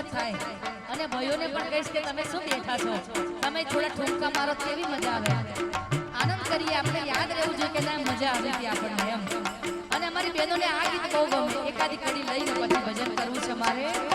અને ભાઈઓને પણ કહીશ કે તમે શું બેઠા છો? તમે થોડા ઠુમકા મારો કેવી મજા આવે આનંદ કરીએ, આપણે યાદ રહેવું જોઈએ કે ના, મજા આવી હતી આપણને એમ. અને અમારી બહેનોને આ ગીત બહુ ગમે. એકાદી કડી લઈને પછી ભજન કરવું છે મારે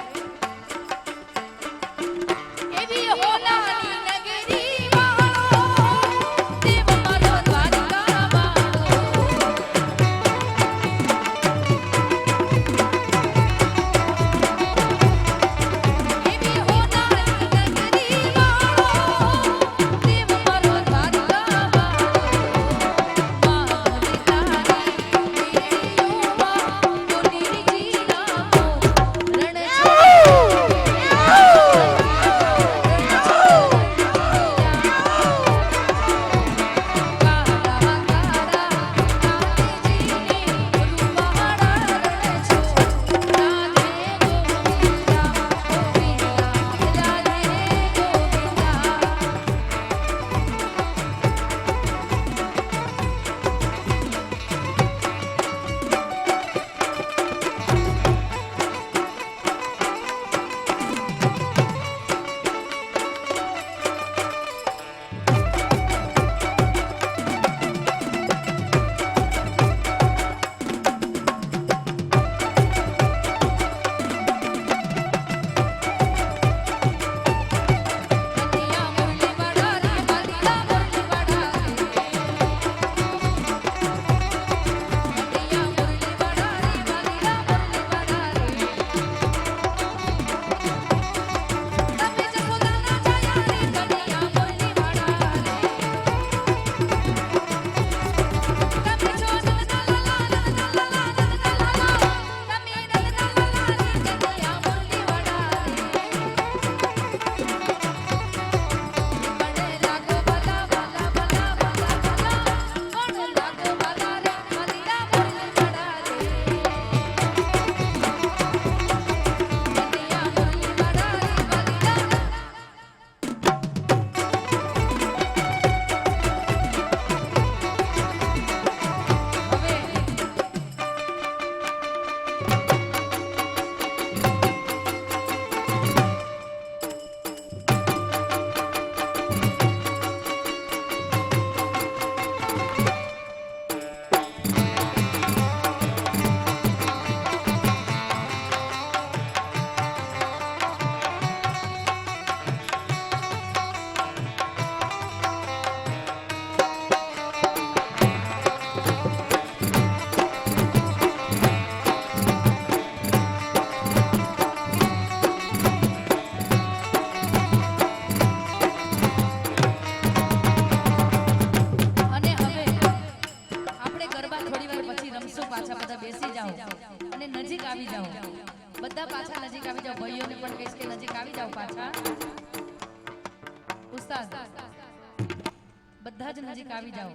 નજીક આવી જાઓ.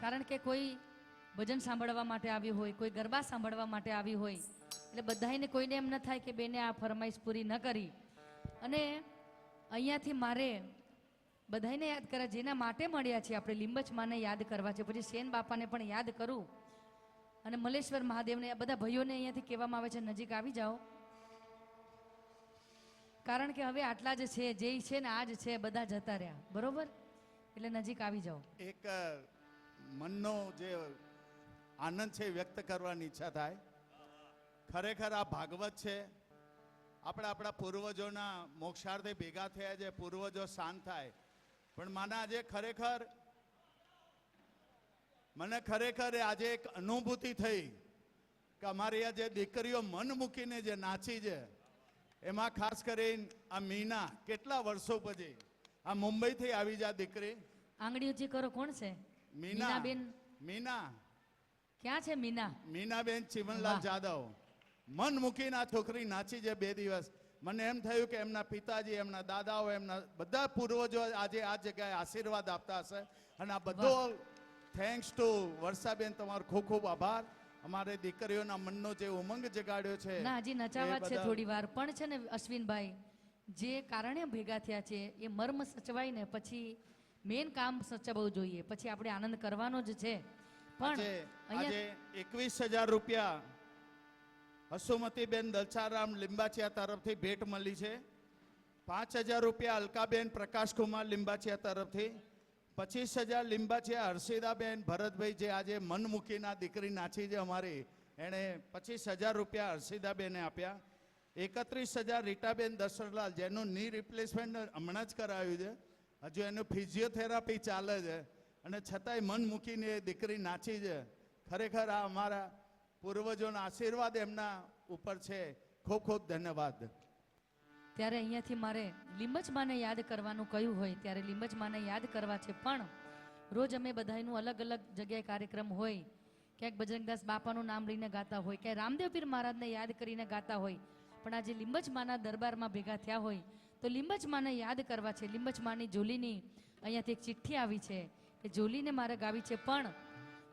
કારણ કે કોઈ ભજન સાંભળવા માટે આવ્યું હોય, કોઈ ગરબા સાંભળવા માટે આવી હોય, એટલે બધાને કોઈને એમ ન થાય કે બેને આ ફરમાઈશ પૂરી ન કરી. અને અહીંયાથી મારે બધાને યાદ કરે, જેના માટે મળ્યા છે આપણે લીંબચ માને યાદ કરવા છે. પછી સેન બાપાને પણ યાદ કરું. અને મલેશ્વર મહાદેવને બધા ભાઈઓને અહીંયાથી કહેવામાં આવે છે, નજીક આવી જાઓ. કારણ કે હવે આટલા જ છે, જે છે ને આ જ છે, બધા જતા રહ્યા. બરોબર? એટલે નજીક આવી જાઓ. એક મનનો જે આનંદ છે વ્યક્ત કરવાની ઈચ્છા થાય. ખરેખર આ ભાગવત છે, આપણે આપણા પૂર્વજોના મોક્ષાર્થે ભેગા થયા છે, પૂર્વજો શાંત થાય. પણ માના આજે ખરેખર, મને ખરેખર આજે એક અનુભૂતિ થઈ કે અમારી આ જે દીકરીઓ મન મૂકીને જે નાચી છે, એમાં ખાસ કરીને આ મીના કેટલા વર્ષો પછી આ મુંબઈથી આવી જા દીકરી. આંગળી ઊંચી કરો કોણ છે? મીના. બેન મીના. ક્યાં છે મીના? મીનાબેન ચીમનલાલ. જાદવ. મન મૂકીને આ છોકરી નાચી છે બે દિવસ. મને એમ થયું કે એમના પિતાજી એમના દાદાઓ એમના બધા પૂર્વજો આજે આ જગ્યાએ આશીર્વાદ આપતા હશે. અને આ બધો થેન્ક્સ ટુ વર્ષાબેન તમારો ખૂબ ખૂબ આભાર. અમારે દીકરીઓના મનનો જે ઉમંગ જગાડ્યો છે ના હજી નચાવા છે થોડી વાર પણ છે ને અશ્વિનભાઈ જે કારણે ભેગા થયા છે એ મર્મ સચવાય ને પછી મેન કામ સચવવું જોઈએ. પછી આપણે આનંદ કરવાનો જ છે. પણ આજે એકવીસ હજાર રૂપિયા હસુમતીબેન દલસારામ લિંબાચિયા તરફથી ભેટ મળી છે. પાંચ હજાર રૂપિયા અલકાબેન પ્રકાશકુમાર લિંબાચિયા તરફથી પચીસ હજાર લિંબાચિયા હર્ષિદાબેન ભરતભાઈ જે આજે મન મૂકીના દીકરી નાચી છે અમારી એણે પચીસ હજાર રૂપિયા હર્ષિદાબેને આપ્યા. એકત્રીસ હજાર રીટાબેન દશરલાલ જેનું ની રિપ્લેસમેન્ટ હમણાં જ કરાવ્યું છે. હજુ એનું ફિઝિયોથેરાપી ચાલે છે. અને છતાંય મન મૂકીને એ દીકરી નાચી છે. ખરેખર આ અમારા પૂર્વજોના આશીર્વાદ એમના ઉપર છે. ખૂબ ખૂબ ધન્યવાદ. ત્યારે અહીંયાથી મારે લીંબજમાને યાદ કરવાનું કહ્યું હોય, ત્યારે લીંબજમાને યાદ કરવા છે. પણ રોજ અમે બધાયનું અલગ અલગ જગ્યાએ કાર્યક્રમ હોય, ક્યાંક બજરંગદાસ બાપાનું નામ લઈને ગાતા હોય ક્યાંક રામદેવ પીર મહારાજને યાદ કરીને ગાતા હોય પણ આજે લીંબચમાના દરબારમાં ભેગા થયા હોય, તો લીંબચમાને યાદ કરવા છે. લીંબચમાની જોલીની અહીંયાથી એક ચિઠ્ઠી આવી છે કે જોલીને મારે ગાવી છે, પણ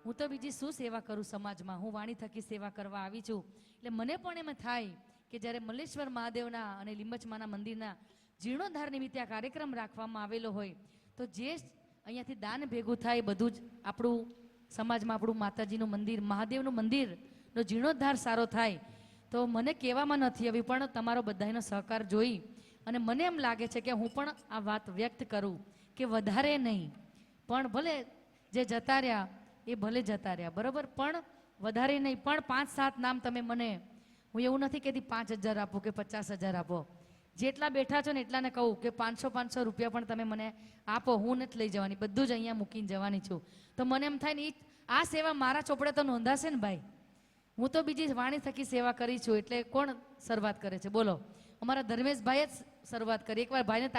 હું તો બીજી શું સેવા કરું સમાજમાં? હું વાણી થકી સેવા કરવા આવી છું. એટલે મને પણ એમ થાય કે જ્યારે મલ્લેશ્વર મહાદેવના અને લીંબચમાના મંદિરના જીર્ણોદ્ધાર નિમિત્તે આ કાર્યક્રમ રાખવામાં આવેલો હોય, તો જે અહીંયાથી દાન ભેગું થાય, બધું જ આપણું સમાજમાં આપણું માતાજીનું મંદિર, મહાદેવનું મંદિરનો જીર્ણોદ્ધાર સારો થાય તો મને કહેવામાં નથી આવી, પણ તમારો બધાનો સહકાર જોઈ અને મને એમ લાગે છે કે હું પણ આ વાત વ્યક્ત કરું કે વધારે નહીં. પણ ભલે જે જતા રહ્યા, એ ભલે જતા રહ્યા, બરાબર? પણ વધારે નહીં. પણ પાંચ સાત નામ તમે મને, હું એવું નથી કહેતી પાંચ હજાર આપો કે પચાસ હજાર આપો. જેટલા બેઠા છો ને એટલાને કહું કે પાંચસો પાંચસો રૂપિયા પણ તમે મને આપો, હું નથી લઈ જવાની. બધું જ અહીંયા મૂકીને જવાની છું. તો મને એમ થાય ને એ આ સેવા મારા ચોપડે તો નોંધાશે ને ભાઈ? હું તો બીજી વાણી થકી સેવા કરી છું એટલે કોણ શરૂઆત કરે છે? બોલો. અમારા ધર્મેશભાઈએ જ શરૂઆત કરી. એકવાર ભાઈને